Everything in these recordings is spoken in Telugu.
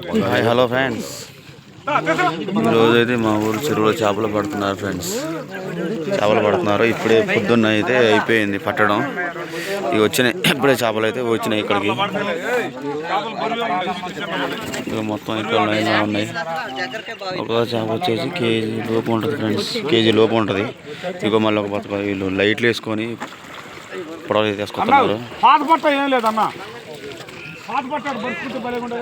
హాయ్ హలో ఫ్రెండ్స్ ఈరోజు అయితే మా ఊరు చెరువులో చేపలు పడుతున్నారు ఫ్రెండ్స్ చేపలు పడుతున్నారు. ఇప్పుడే పొద్దున్న అయితే అయిపోయింది పట్టడం. ఇవి వచ్చినాయి. ఇప్పుడే చేపలు అయితే వచ్చినాయి ఇక్కడికి. ఇక మొత్తం ఇక్కడ ఉన్నాయి. ఒక చేప వచ్చేసి కేజీ లోపు ఉంటుంది ఫ్రెండ్స్ కేజీ లోపు ఉంటుంది. ఇక మళ్ళీ ఒక బతుక వీళ్ళు లైట్లు వేసుకొని పొడవలు తీసుకొస్తున్నారు పట్ట ఏం లేదన్న. పాత పట్ట పరిస్థితి భలేకుండా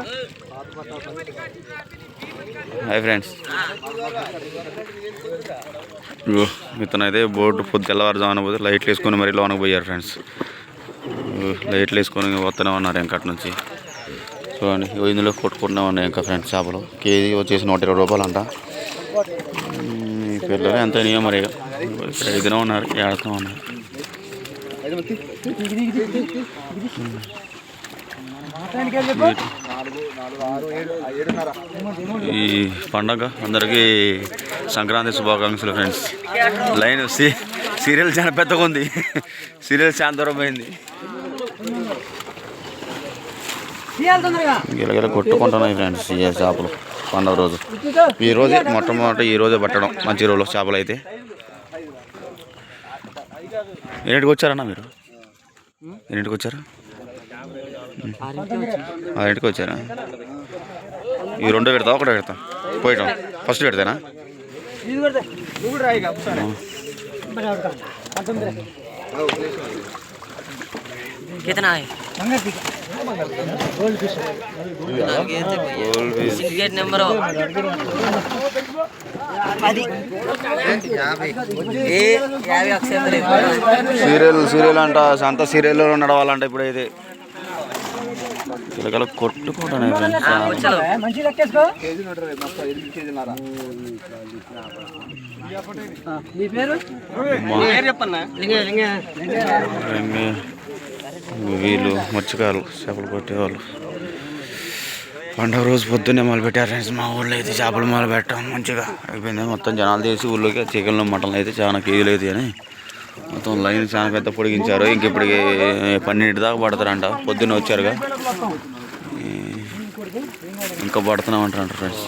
హాయ్ ఫ్రెండ్స్. ఇతను అయితే బోర్డు పొద్దు తెల్లవారుజామున పోతే లైట్లు వేసుకొని మరి లోనకి పోయారు ఫ్రెండ్స్. లైట్లు వేసుకొని వస్తూనే ఉన్నారు ఇంకా అటు నుంచి. చూడండి ఇందులో కొట్టుకుంటూనే ఉన్నాయి ఇంకా ఫ్రెండ్స్ చేపలు. కేజీ వచ్చేసి నూట ఇరవై రూపాయలు అంట ఈ పిల్లలు ఎంత నియమం మరి ఇదినే ఉన్నారు ఏడుతూ ఉన్నారు. ఈ పండగ అందరికీ సంక్రాంతి శుభాకాంక్షలు ఫ్రెండ్స్. లైన్ సీ సీరియల్ చాలా పెద్దగా ఉంది. సీరియల్ చాలా దూరం పోయింది. గిలగిల కొట్టుకుంటున్నాయి ఫ్రెండ్స్ ఈ చేపలు పండగ రోజు. ఈ రోజే మొట్టమొదటి ఈ రోజే పట్టడం మంచి రోజులు చేపలు అయితే. ఎన్నింటికి వచ్చారన్నా మీరు? ఎన్నింటికి వచ్చారు? ఆరింటికి వచ్చారా ఈ రెండో పెడతా ఒకటే పెడతా పోయటం ఫస్ట్ పెడతానా कितना है गेट नंबर అది ఏ యాభై అక్షరం సీరియల్ సీరియల్ అంట అంత సీరియల్లో నడవాలంట ఇప్పుడైతే పిల్లకల కొట్టుకుంటాను చలో మీ పేరు? చెప్పన్నా? వీళ్ళు మత్స్యకారులు చేపలు కొట్టేవాళ్ళు. పండుగ రోజు పొద్దున్నే మొదలు పెట్టారు ఫ్రెండ్స్. మా ఊళ్ళో అయితే చేపలు మొదలు పెట్టాం మంచిగా అయిపోయింది. మొత్తం జనాలు చేసి ఊళ్ళోకి చికెన్లు మటన్లు అయితే చాలా కేజీలు అయితే అని మొత్తం లైన్ చాలా పెద్ద పొడిగించారు ఇంక ఇప్పటికి పన్నెండు దాకా పడతారంట పొద్దున్న వచ్చారుగా ఇంకా పడుతున్నాం అంటారంట ఫ్రెండ్స్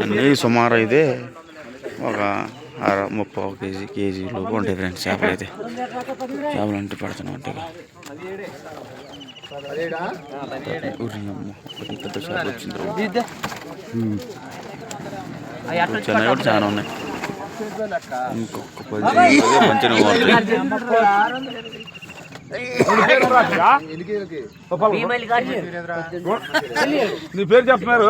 అన్నీ సుమారు అయితే ఒక అర ముప్పై కేజీ కేజీ లోపు ఉంటాయి ఫ్రెండ్స్ చేపలు అయితే చేపలు అంటే పడుతున్నాం అంటే పెద్ద చేప వచ్చింది ఉమ్. చిన్నవి కూడా చాలా ఉన్నాయి ఇంకొక పది మంచిగా నీ పేరు చెప్తున్నారు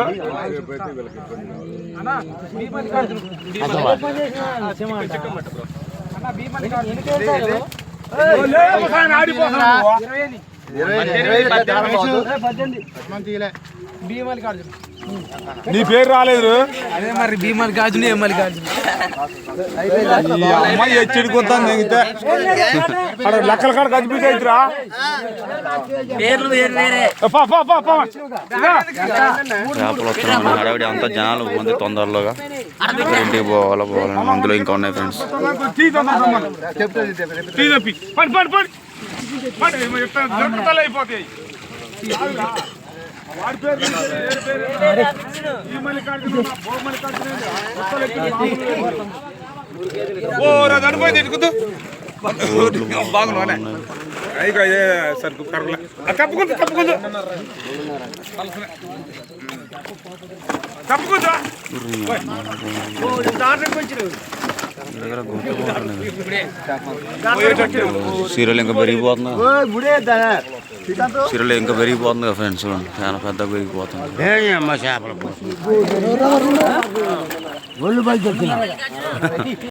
నీ పేరు రాలేదు. అదే మరి భీమల్ గాజులు ఎమ్మల్ గాజులు. ఈ అమ్మాయి ఎచ్చిడిపోతాను నెగితే అక్కడ లెక్కల కాడ కనిపించరా పేర్లు వేరు వేరే. పా పా పా పా. చేపలు వస్తున్నాం హడావిడి అంతా జనాలు మంది తొందరలోగా ఇంటికి పోవాలా పోవాలని ఇంకా ఉన్నాయి ఫ్రెండ్స్ ఏమో చెప్తాను. దొరుకుతలే అయిపోతాయి వాడి పేరు నీ పేరు, ఏడు పేరు ఈ మల్లికార్జున బో మల్లికార్జున ఉత్తర ఎక్కి ఓ రా చనిపోయింది ఎదుగుతూ బాగున్నా ఇక ఇదే సరుకు సీరియల్ ఇంకా పెరిగిపోతుంది? సీరియల్ ఇంకా పెరిగిపోతుంది కదా ఫ్రెండ్స్. చాలా పెద్దగా పెరిగిపోతుంది.